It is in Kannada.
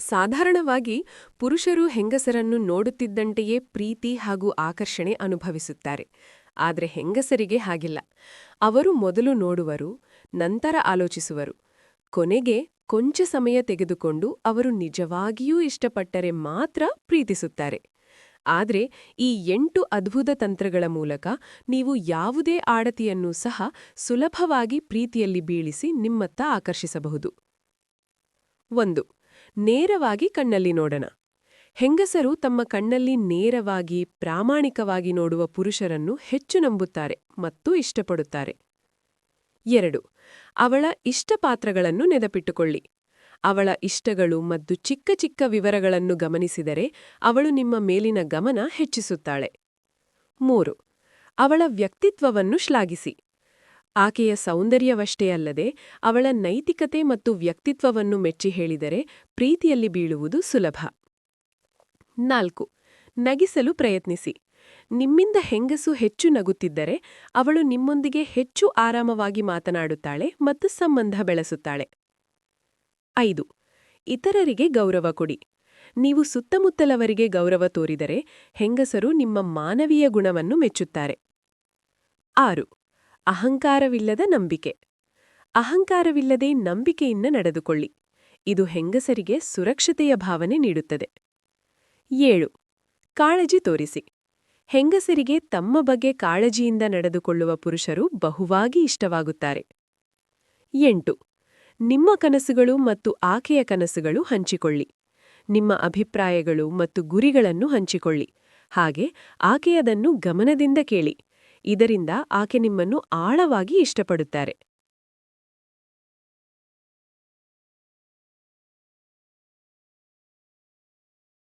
ಸಾಧಾರಣವಾಗಿ ಪುರುಷರು ಹೆಂಗಸರನ್ನು ನೋಡುತ್ತಿದ್ದಂತೆಯೇ ಪ್ರೀತಿ ಹಾಗೂ ಆಕರ್ಷಣೆ ಅನುಭವಿಸುತ್ತಾರೆ. ಆದರೆ ಹೆಂಗಸರಿಗೆ ಹಾಗಿಲ್ಲ. ಅವರು ಮೊದಲು ನೋಡುವರು, ನಂತರ ಆಲೋಚಿಸುವರು. ಕೊನೆಗೆ ಕೊಂಚ ಸಮಯ ತೆಗೆದುಕೊಂಡು ಅವರು ನಿಜವಾಗಿಯೂ ಇಷ್ಟಪಟ್ಟರೆ ಮಾತ್ರ ಪ್ರೀತಿಸುತ್ತಾರೆ. ಆದರೆ ಈ ಎಂಟು ಅದ್ಭುತ ತಂತ್ರಗಳ ಮೂಲಕ ನೀವು ಯಾವುದೇ ಆಡತಿಯನ್ನೂ ಸಹ ಸುಲಭವಾಗಿ ಪ್ರೀತಿಯಲ್ಲಿ ಬೀಳಿಸಿ ನಿಮ್ಮತ್ತ ಆಕರ್ಷಿಸಬಹುದು. ಒಂದು ನೇರವಾಗಿ ಕಣ್ಣಲ್ಲಿ ನೋಡೋಣ. ಹೆಂಗಸರು ತಮ್ಮ ಕಣ್ಣಲ್ಲಿ ನೇರವಾಗಿ, ಪ್ರಾಮಾಣಿಕವಾಗಿ ನೋಡುವ ಪುರುಷರನ್ನು ಹೆಚ್ಚು ನಂಬುತ್ತಾರೆ ಮತ್ತು ಇಷ್ಟಪಡುತ್ತಾರೆ. ಎರಡು, ಅವಳ ಇಷ್ಟಪಾತ್ರಗಳನ್ನು ನೆನಪಿಟ್ಟುಕೊಳ್ಳಿ. ಅವಳ ಇಷ್ಟಗಳು ಮತ್ತು ಚಿಕ್ಕ ಚಿಕ್ಕ ವಿವರಗಳನ್ನು ಗಮನಿಸಿದರೆ ಅವಳು ನಿಮ್ಮ ಮೇಲಿನ ಗಮನ ಹೆಚ್ಚಿಸುತ್ತಾಳೆ. ಮೂರು, ಅವಳ ವ್ಯಕ್ತಿತ್ವವನ್ನು ಶ್ಲಾಘಿಸಿ. ಆಕೆಯ ಸೌಂದರ್ಯವಷ್ಟೇ ಅಲ್ಲದೆ ಅವಳ ನೈತಿಕತೆ ಮತ್ತು ವ್ಯಕ್ತಿತ್ವವನ್ನು ಮೆಚ್ಚಿ ಹೇಳಿದರೆ ಪ್ರೀತಿಯಲ್ಲಿ ಬೀಳುವುದು ಸುಲಭ. ನಾಲ್ಕು, ನಗಿಸಲು ಪ್ರಯತ್ನಿಸಿ. ನಿಮ್ಮಿಂದ ಹೆಂಗಸು ಹೆಚ್ಚು ನಗುತ್ತಿದ್ದರೆ ಅವಳು ನಿಮ್ಮೊಂದಿಗೆ ಹೆಚ್ಚು ಆರಾಮವಾಗಿ ಮಾತನಾಡುತ್ತಾಳೆ ಮತ್ತು ಸಂಬಂಧ ಬೆಳೆಸುತ್ತಾಳೆ. ಐದು, ಇತರರಿಗೆ ಗೌರವ ಕೊಡಿ. ನೀವು ಸುತ್ತಮುತ್ತಲವರಿಗೆ ಗೌರವ ತೋರಿದರೆ ಹೆಂಗಸರು ನಿಮ್ಮ ಮಾನವೀಯ ಗುಣವನ್ನು ಮೆಚ್ಚುತ್ತಾರೆ. ಆರು ಅಹಂಕಾರವಿಲ್ಲದ ನಂಬಿಕೆ. ಅಹಂಕಾರವಿಲ್ಲದೆ ನಂಬಿಕೆಯಿಂದ ನಡೆದುಕೊಳ್ಳಿ. ಇದು ಹೆಂಗಸರಿಗೆ ಸುರಕ್ಷತೆಯ ಭಾವನೆ ನೀಡುತ್ತದೆ. ಏಳು. ಕಾಳಜಿ ತೋರಿಸಿ. ಹೆಂಗಸರಿಗೆ ತಮ್ಮ ಬಗ್ಗೆ ಕಾಳಜಿಯಿಂದ ನಡೆದುಕೊಳ್ಳುವ ಪುರುಷರು ಬಹುವಾಗಿ ಇಷ್ಟವಾಗುತ್ತಾರೆ. ಎಂಟು. ನಿಮ್ಮ ಕನಸುಗಳು ಮತ್ತು ಆಕೆಯ ಕನಸುಗಳು ಹಂಚಿಕೊಳ್ಳಿ. ನಿಮ್ಮ ಅಭಿಪ್ರಾಯಗಳು ಮತ್ತು ಗುರಿಗಳನ್ನು ಹಂಚಿಕೊಳ್ಳಿ. ಹಾಗೆ ಆಕೆಯದನ್ನು ಗಮನದಿಂದ ಕೇಳಿ. ಇದರಿಂದ ಆಕೆ ನಿಮ್ಮನ್ನು ಆಳವಾಗಿ ಇಷ್ಟಪಡುತ್ತಾರೆ.